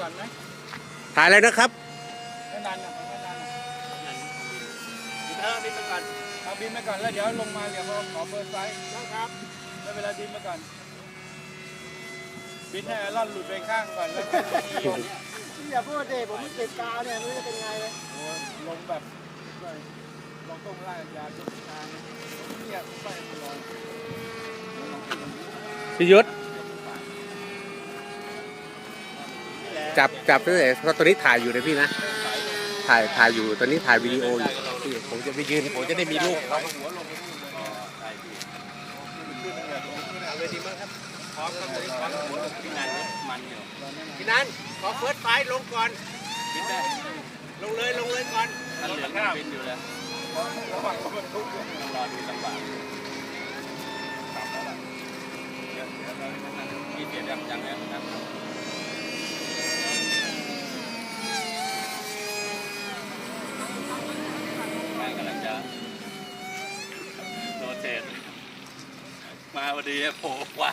ก่อนไหมถ่ายอะไรนะครับไม่นานนะไม่นานนะเออบินไปก่อนเอาบินไปก่อนแล้วเดี๋ยวลงมาเดี๋ยวเราขอเบอร์ไซส์ครับได้เวลาบินไปก่อนบินให้ไอรอนหลุดไปข้างก่อนแล้วก็ลงอย่าพูดเด็ผมเก็บกาวเนี่ยไม่รู้จะเป็นไงเลยโอ้ลงแบบลงต้มล่างยาจุดทางเนี่ยไปลอยพิยุทธ จับจับตั้งแต่ตอนนี้ถ่ายอยู่นะพี่นะ ถ่ายถ่ายอยู่ตอนนี้ถ่ายวิดีโออยู่พี่ผมจะไปยืนผมจะได้มีรูปเราหัวลงไปนู่นเลยได้พี่เอาเลยดีมากครับพร้อมครับพร้อมหัวลงพี่นันมันอยู่พี่นันขอเฟิร์สไฟลงก่อนบินได้ลงเลยลงเลยก่อนถ้าเหลืองยังบินอยู่เลยระหว่างรถบรรทุกด้วยต้องรอดูจังหวะพี่เปลี่ยนยังยังแล้วนะครับแม่งกำลังจะโรเตทมาพอ ดีโผล่ขวา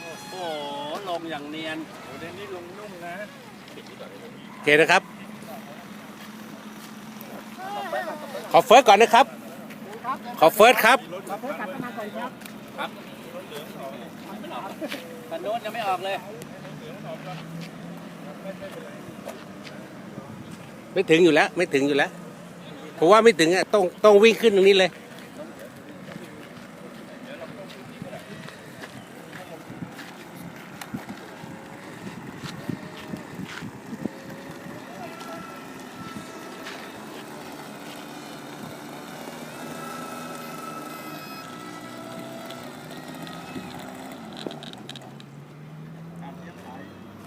โอ้โหลงอย่างเนียนโอ้เดี๋ยวนี้ลงนุ่มนะโอเคนะครับ ขอเฟิร์สก่อนนะครับ ขอเฟิร์สครับคันโน้นยังไม่ออกเลย ไม่ถึงอยู่แล้ว ไม่ถึงอยู่แล้วผมว่าไม่ถึงอะต้องต้องวิ่งขึ้นตรงนี้เลย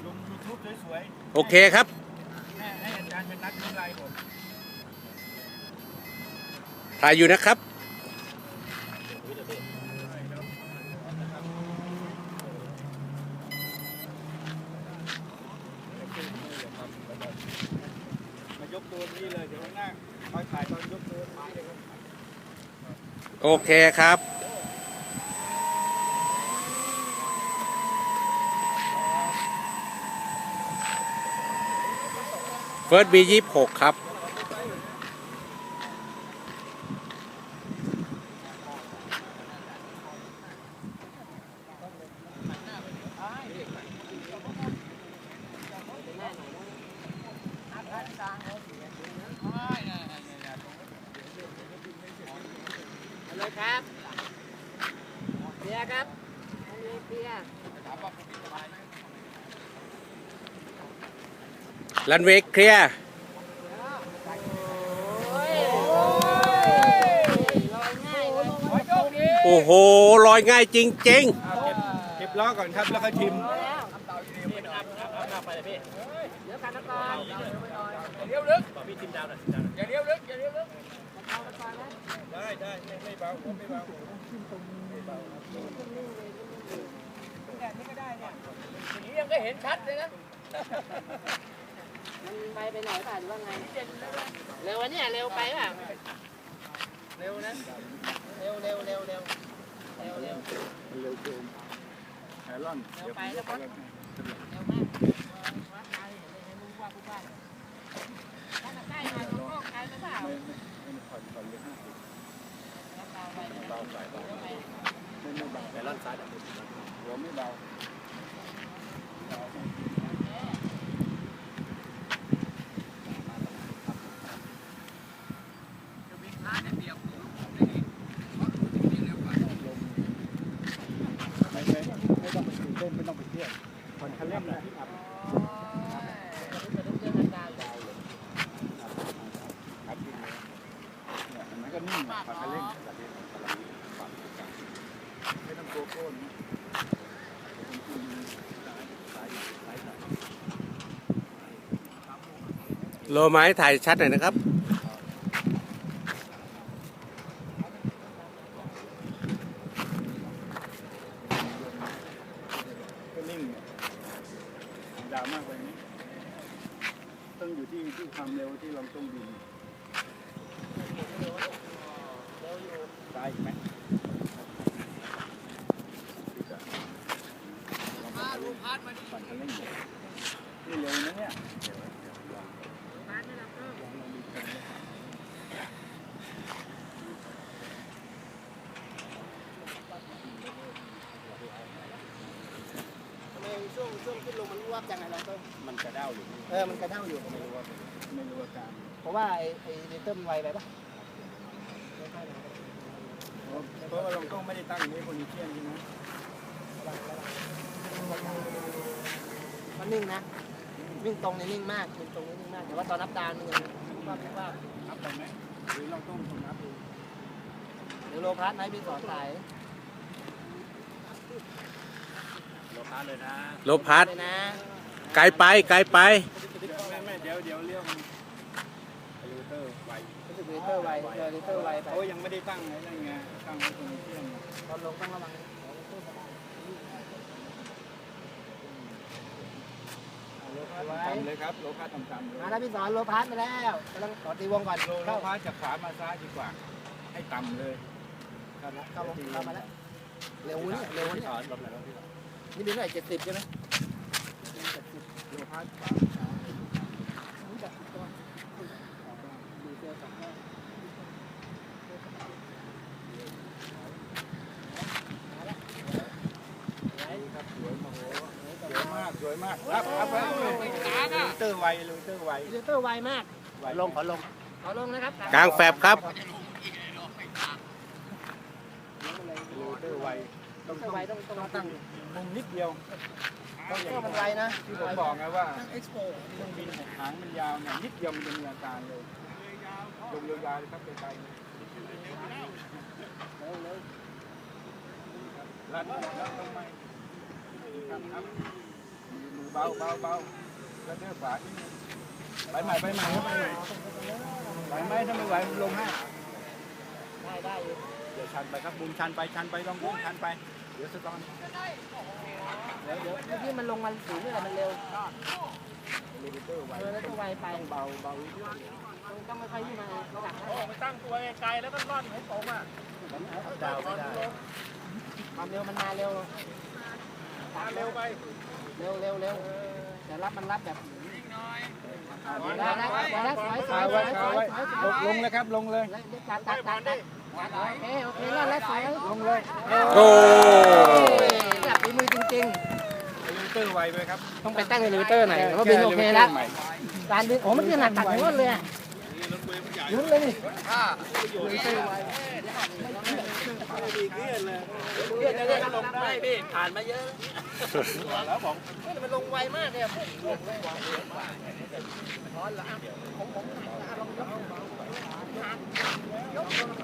ลงยูทูบสวย โอเคครับๆให้ให้อาจารย์เป็นนักวิไลผม ถ่ายอยู่นะครับ มายกตัวนี้เลย เดี๋ยวข้างหน้าคอยถ่ายตอนยกตัวถ่ายเลยครับ โอเคครับ ฟิร์สบียี่หกครับ เลยครับเบียร์ครับเบียร์ รันเวย์เคลียร์โอ้ยลอยง่ายเลยโอ้โหลอยง่ายจริงเอาเก็บเก็บล้อก่อนครับ แล้วค่อยชิมแล้วไปเลยพี่เดี๋ยวกันนะก่อนเลี้ยวลึกพี่ทิมดาวหน่อยทิมดาวหน่อยอย่าเลี้ยวลึกอย่าเลี้ยวลึกเอาไปก่อนนะได้ได้ไม่ไม่เบาไม่เบาอย่างนี้ยังก็เห็นชัดเลยนะ มันไปไปไหน่อยป่ะหรือว่าไง เร็ววะเนี่ยเร็วไปป่ะ เร็วนะ เร็วเร็วเร็วเร็วเร็วเร็วเร็วเกินไอรอนเร็วไปแล้วครับเร็วมากวัดไปให้รู้ว่าผู้บ้านถ้ามาใกล้มาตรงห้องใครหรือเปล่าผ่อนผ่อนเลยห้าสิบเบาไปเบาใส่เบาเร็วไปไม่ไม่เบาไอรอนซ้ายหัวไม่เบา ไม่ไม่ไม่ต้องไปตื่น เต้นไม่ต้องไปเที่ยวผ่อนคันเร่งนะที่อับจะลุกเรื่องดาวใหญ่อับเลยเนี่ยมันก็นิ่งผ่อนคันเร่งแต่เดี๋ยวกำลังปรับกันไม่ต้องโกโก้นะคุณคุณสายโลไม้ถ่ายชัดหน่อยนะครับ ก็เล นิ่ง ดาวมากไปนี้ ต้องอยู่ที่ที่ความเร็วที่เราต้องบินได้อีกไหมปั่นคันเร่งอยู่นี่เร็วนะเนี่ย ทำไมช่วงช่วงขึ้นลงมันร วบจังไงเราต้นมันกระเด้าอยู่เออมันกระเด้าอยู่ไม่รู้ว่าไม่รู้อาการเพราะว่าไอ้ไอ้เดเตอร์มันไวไปปะเพราะว่าเราต้องไม่ได้ตั้งนี้โพลิเทียนใช่ไหมมันนิ่งนะวิ่งตรงนี่นิ่งมากวิ่งตรงนี่นิ่งมากแต่ว่าตอนนับดาวนี่ยังว่าว่านับไปไหมหรือเราต้องทำนับดูหรือโลพัสไหมพี่สอนสาย โลคาเลยนะโลพัดเลยนะไกลไปไกลไป ไม่ไม่เดี๋ยวเดี๋ยวเรียกมันไอลูเตอร์ไวรู้สึกเดเตอร์ไวเออเดเตอร์ไวไปเขายังไม่ได้ตั้งไอ้นั่นไงตั้งไว้โพลิเทียนตอนลงต้องระวังทำเลยครับโลคาทำตามเลยมาแล้วพี่สอนโลพัสมาแล้วกำลังขอตีวงก่อนโลเข้าคาจากขวามาซ้ายดีกว่า ให้ต่ำเลย เข้ามาเข้ามาเข้ามาแล้วเร็วนี่เร็วนี่สอนลบหน่อยลบหน่อย นี่บินเท่าไหร่เจ็ดสิบใช่ไหมโลคาขวาครับสวยมากสวยมากสวยมากครับครับครับลูเตอร์ไวลูเตอร์ไวเดเตอร์ไวมากไวลงขอลงขอลงนะครับกลางแฟบครับลูเตอร์ไว ต้องไวต้องต้องตั้งมุมนิดเดียวต้องมันไวนะที่ผมบอกไงว่าเครื่องบินหางมันยาวเนี่ยนิดเดียวมันจะมีอาการเลยลงยาวๆเลยครับไกลๆเลยลัดลัดลงไปครับครับมือเบาเบาเบาแล้วเดือขวานิดนึงไปใหม่ไปใหม่ครับไปใหม่ไหวไหมถ้าไม่ไหวลงให้ได้ได้ เดี๋ยวชันไปครับมุมชันไปชันไปลองมุมชันไป เดี๋ยวสตอนเดี๋ยวเดี๋ยวเมื่อกี้มันลงมันสูงเลยมันเร็วเลเวเตอร์ไวเออแล้วต้องไวไปเบาเบาต้องไม่ค่อยที่มาระดับไปตั้งตัวไกลๆแล้วก็ร่อนให้ตรงอะดาวไม่ได้ความเร็วมันมาเร็วมาเร็วไป เร็วเร็วเร็วแต่รับมันรับแบบอ่าได้ได้ได้ได้สวยสวคายไว้สคาวยไว้สวยลงลงเลยครับลงเลยแล้วตัดตัดตัดตัด โอเค โอเคแล้วแล้วสวยลงเลยโอ้แบบฝีมือจริงเลเวเตอร์ไวไปครับๆต้องไปตั้งในลิมิเตอร์ไหนเพราะบินโอเคแล้วการบินโอ้มันคือหนักตัดหัวเลยอะลุ้นเลยนี่เพื่อนจะได้ลงได้พี่ผ่านมาเยอะแล้วบอกมันลงไวมากเนี่ยลงเลยร้อนละของผมลองยกยก